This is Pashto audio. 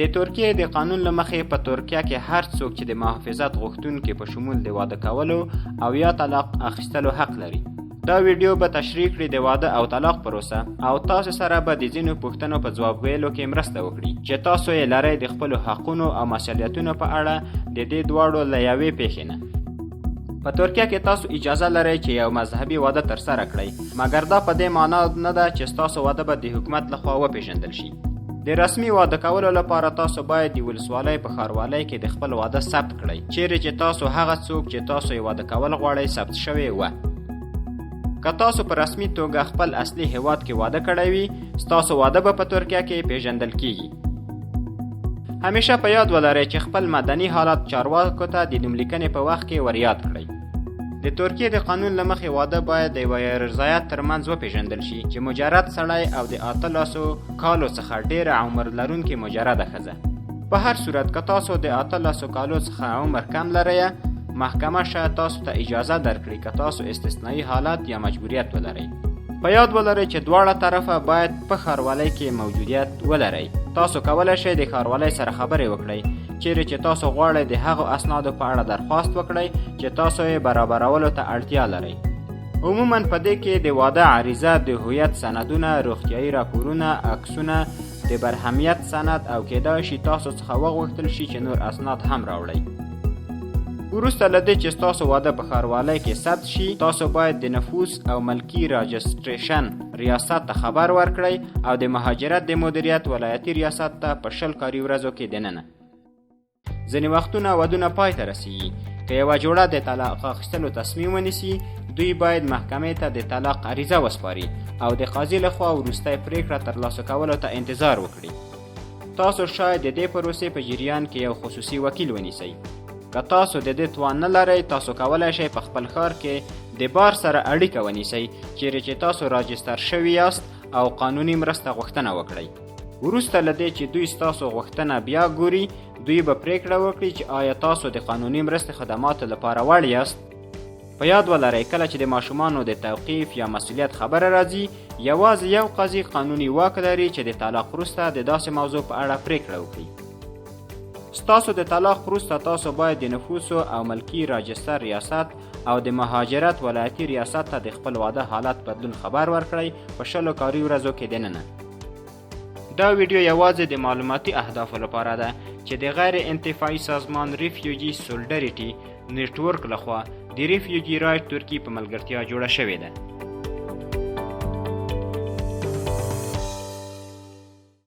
د ترکیه د قانون لمخې په ترکیه کې هر څوک چې د محافظت غوښتونکي په شمول د واده کولو او یا طلاق اخیستلو حق لري. دا ویډیو به تشریح کړي د واده او طلاق پروسه او تاسو سره به د ځینو پوښتنو په ځواب ویلو کې مرسته وکړي. چې تاسو یې لرئ د خپلو حقونو او مسؤلیتونو په اړه د دې دواړو له یوې پیښې نه. په ترکیه کې تاسو اجازه لرئ چې یو مذهبي واده ترسره کړئ مګر دا په دې معنا نه ده چې ستاسو واده به د حکومت لخوا وپیژندل شي د رسمي واده کولو لپاره تاسو باید د ولسوالۍ په ښاروالۍ کې د خپل واده ثبت کړئ. چیرې چې تاسو هغه څوک چې تاسو یې واده کول غواړئ ثبت شوی و. که تاسو په رسمي توګه خپل اصلي هیواد کې واده کړی وي ستاسو واده به په ترکیه کې پیژندل کیږي. همیشه په یاد ولرئ چې خپل مدني حالت چارواکو ته د نوملیکنې په وخت کې وریاد کړئ د ترکیه د قانون له مخې واده باید د یوه رضایت ترمنځ وپیژندل شي چې مجرد سړی او د اتلسو کالو څخه ډیره عمر لرونکې مجرده ښځه. په هر صورت که تاسو د اتلسو کالو څخه عمر کم لرئ محکمه شاید تاسو ته اجازه درکړي که تاسو استثنایی حالت یا مجبوریت ولرئ. په یاد ولرئ چې دواړه طرفه باید په ښاروالۍ کې موجودیت ولرئ. تاسو کولی شئ د ښاروالۍ سره خبرې وکړئ چیرې چې تاسو غواړئ د هغو اسنادو په اړه درخواست وکړئ چې تاسو یې برابرولو ته اړتیا لرئ. عموما په دې کې د واده عریضه د هویت سندونه روغتیایي راپورونه عکسونه د برهمیت سند او کېدای شي تاسو څخه وغوښتل شي چې نور اسناد هم راوړئ. وروسته له دې چې ستاسو واده په ښاروالۍ کې ثبت شي تاسو باید د نفوس او ملکی راجستریشن ریاست ته خبر ورکړئ او د مهاجرت د مدیریت ولایتي ریاست ته په شل کاري ورځو کې دننه ځینې وختونه ودونه پای ته رسیږي. که یوه جوړه د طلاق اخیستلو تصمیم ونیسي دوی باید محکمې ته د طلاق عریضه وسپاري او د قاضي لخوا وروستی پریکړه ترلاسه کولو ته انتظار وکړي. تاسو شاید د دې پروسې په جریان کې یو خصوصي وکیل ونیسئ. که تاسو د دې توان نه لرئ تاسو کولی شئ په خپل ښار کې د بار سره اړیکه ونیسئ چیرې چې تاسو راجستر شوي یاست او قانوني مرسته غوښتنه وکړئ وروسته له دې چې دوی ستاسو غوښتنه بیا ګوري دوی به پریکړه وکړي چې آیا تاسو د قانوني مرستې خدماتو لپاره وړ یاست؟ په یاد ولرئ کله چې د ماشومانو د توقیف یا مسؤلیت خبره راځي یوازې یو قاضي قانوني واک لري چې د طلاق وروسته د داسې موضوع په اړه پریکړه وکړي. ستاسو د طلاق وروسته تاسو باید د نفوسو او ملکی راجستر ریاست او د مهاجرت ولایتي ریاست ته د خپل واده حالت بدلون خبر ورکړئ په شلو کاري ورځو کې دننه دا ویډیو یوازې د معلوماتي اهدافو لپاره ده چې د غیر انتفاعي سازمان ریفیوجي سولډریټي نیټورک لخوا د ریفیوجي رایټ ترکی په ملګرتیا جوړه شوې ده